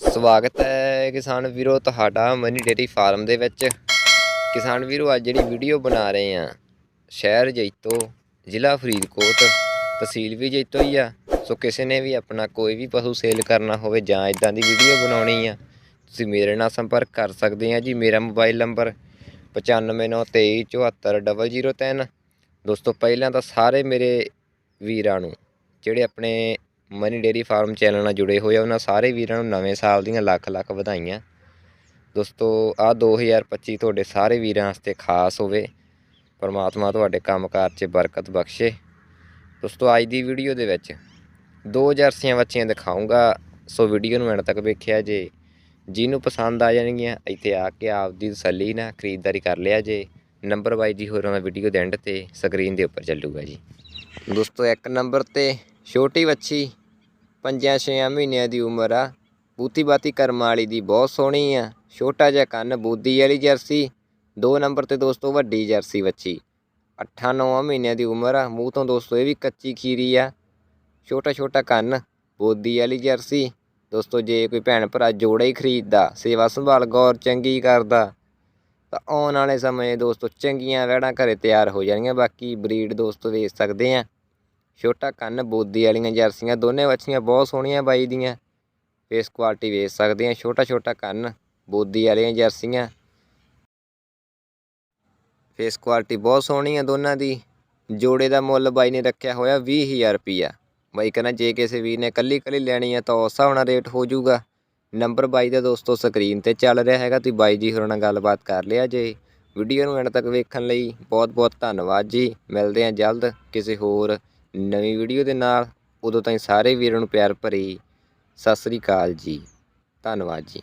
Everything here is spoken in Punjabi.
ਸਵਾਗਤ ਹੈ ਕਿਸਾਨ ਵੀਰੋ ਤੁਹਾਡਾ ਮਨੀ ਡੇਰੀ ਫਾਰਮ ਦੇ ਵਿੱਚ। ਕਿਸਾਨ ਵੀਰੋ, ਅੱਜ ਜਿਹੜੀ ਵੀਡੀਓ ਬਣਾ ਰਹੇ ਆ ਸ਼ਹਿਰ ਜੈਤੋ, ਜ਼ਿਲ੍ਹਾ ਫਰੀਦਕੋਟ, ਤਹਿਸੀਲ ਵੀ ਜੈਤੋ ਹੀ ਆ। ਸੋ ਕਿਸੇ ਨੇ ਵੀ ਆਪਣਾ ਕੋਈ ਵੀ ਪਸ਼ੂ ਸੇਲ ਕਰਨਾ ਹੋਵੇ ਜਾਂ ਇਦਾਂ ਦੀ ਵੀਡੀਓ ਬਣਾਉਣੀ ਆ, ਤੁਸੀਂ ਮੇਰੇ ਨਾਲ ਸੰਪਰਕ ਕਰ ਸਕਦੇ ਆ ਜੀ। ਮੇਰਾ ਮੋਬਾਈਲ ਨੰਬਰ 9593244003 ਦੋਸਤੋ, ਪਹਿਲਾਂ ਤਾਂ ਸਾਰੇ ਮੇਰੇ ਵੀਰਾਂ ਨੂੰ, ਜਿਹੜੇ ਆਪਣੇ ਮਨੀ ਡੇਰੀ ਫਾਰਮ ਚੈਨਲ ਨਾਲ ਜੁੜੇ ਹੋਏ ਆ। ਉਹਨਾਂ ਸਾਰੇ ਵੀਰਾਂ ਨੂੰ ਨਵੇਂ ਸਾਲ ਦੀਆਂ ਲੱਖ ਲੱਖ ਵਧਾਈਆਂ। ਦੋਸਤੋ ਆ 2025 ਤੁਹਾਡੇ ਸਾਰੇ ਵੀਰਾਂ ਵਾਸਤੇ ਖਾਸ ਹੋਵੇ। ਪਰਮਾਤਮਾ ਤੁਹਾਡੇ ਕੰਮਕਾਰ 'ਚ ਬਰਕਤ ਬਖਸ਼ੇ। ਦੋਸਤੋ, ਅੱਜ ਦੀ ਵੀਡੀਓ ਦੇ ਵਿੱਚ ਦੋ ਜਰਸੀਆਂ ਬੱਚੀਆਂ ਦਿਖਾਉਂਗਾ ਸੋ ਵੀਡੀਓ ਨੂੰ ਐਂਡ ਤੱਕ ਵੇਖਿਆ ਜੇ। ਜਿਹਨੂੰ ਪਸੰਦ ਆ ਜਾਣਗੀਆਂ, ਇੱਥੇ ਆ ਕੇ ਆਪਦੀ ਤਸੱਲੀ ਨਾਲ ਖਰੀਦਦਾਰੀ ਕਰ ਲਿਆ ਜੇ। ਨੰਬਰ ਬਾਈ ਜੀ ਹੋਰਾਂ ਦਾ ਵੀਡੀਓ ਦੇ ਐਂਡ ਤੇ ਸਕਰੀਨ ਦੇ ਉੱਪਰ ਚੱਲੂਗਾ ਜੀ। ਦੋਸਤੋ, ਇੱਕ ਨੰਬਰ ਤੇ ਛੋਟੀ ਵੱਛੀ, ਪੰਜਾਂ ਛੇਆਂ ਮਹੀਨਿਆਂ ਦੀ ਉਮਰ ਆ। ਬੂਤੀ ਬਾਤੀ ਕਰਮ ਵਾਲੀ ਦੀ ਬਹੁਤ ਸੋਹਣੀ ਆ। ਛੋਟਾ ਜਿਹਾ ਕੰਨ ਬੂਦੀ ਵਾਲੀ ਜਰਸੀ, ਦੋ ਨੰਬਰ ਤੇ ਦੋਸਤੋ ਵੱਡੀ ਜਰਸੀ ਵੱਛੀ। ਅੱਠਾਂ ਨੌਂ ਮਹੀਨਿਆਂ ਦੀ ਉਮਰ ਆ, ਮੂੰਹ ਤੋਂ ਦੋਸਤੋ ਇਹ ਵੀ ਕੱਚੀ ਖੀਰੀ ਆ। ਛੋਟਾ ਛੋਟਾ ਕੰਨ, ਬੋਦੀ ਵਾਲੀ ਜਰਸੀ। ਦੋਸਤੋ ਜੇ ਕੋਈ ਭੈਣ ਭਰਾ ਜੋੜਾ ਹੀ ਖਰੀਦਦਾ, ਸੇਵਾ ਸੰਭਾਲ ਗੌਰ ਚੰਗੀ ਕਰਦਾ, ਤਾਂ ਆਉਣ ਵਾਲੇ ਸਮੇਂ ਦੋਸਤੋ ਚੰਗੀਆਂ ਵਹਿੜਾਂ ਘਰੇ ਤਿਆਰ ਹੋ ਜਾਣਗੀਆਂ ਬਾਕੀ ਬਰੀਡ ਦੋਸਤੋ ਵੇਚ ਸਕਦੇ ਆ। ਛੋਟਾ ਕੰਨ ਬੋਦੀ ਵਾਲੀਆਂ ਜਰਸੀਆਂ, ਦੋਨੇ ਵੱਛੀਆਂ ਬਹੁਤ ਸੋਹਣੀਆਂ ਬਾਈ ਦੀਆਂ। ਫੇਸ ਕੁਆਲਿਟੀ ਵੇਚ ਸਕਦੇ ਆ ਛੋਟਾ ਛੋਟਾ ਕੰਨ ਬੋਦੀ ਵਾਲੀਆਂ ਜਰਸੀਆਂ। ਫੇਸ ਕੁਆਲਿਟੀ ਬਹੁਤ ਸੋਹਣੀ ਆ ਦੋਨਾਂ ਦੀ। ਜੋੜੇ ਦਾ ਮੁੱਲ ਬਾਈ ਨੇ ਰੱਖਿਆ ਹੋਇਆ 20000 ਰੁਪਿਆ ਬਾਈ ਕਹਿੰਦਾ, ਜੇ ਕਿਸੇ ਵੀਰ ਨੇ ਕੱਲੀ ਕੱਲੀ ਲੈਣੀ ਆ ਤਾਂ ਉਸ ਹਿਸਾਬ ਨਾਲ ਰੇਟ ਹੋ ਜਾਊਗਾ। ਨੰਬਰ ਬਾਈ ਦਾ ਦੋਸਤੋ ਸਕਰੀਨ ਤੇ ਚੱਲ ਰਿਹਾ ਹੈਗਾ, ਤੁਸੀਂ ਬਾਈ ਜੀ ਹੋਰਾਂ ਨਾਲ ਗੱਲਬਾਤ ਕਰ ਲਿਆ ਜੇ। ਵੀਡੀਓ ਨੂੰ ਐਂਡ ਤੱਕ ਵੇਖਣ ਲਈ ਬਹੁਤ ਬਹੁਤ ਧੰਨਵਾਦ ਜੀ। ਮਿਲਦੇ ਹਾਂ ਜਲਦ ਕਿਸੇ ਹੋਰ ਨਵੀਂ ਵੀਡੀਓ ਦੇ ਨਾਲ ਉਦੋਂ ਤਾਈਂ ਸਾਰੇ ਵੀਰਾਂ ਨੂੰ ਪਿਆਰ ਭਰੀ ਸਤਿ ਸ੍ਰੀ ਅਕਾਲ ਜੀ। ਧੰਨਵਾਦ ਜੀ।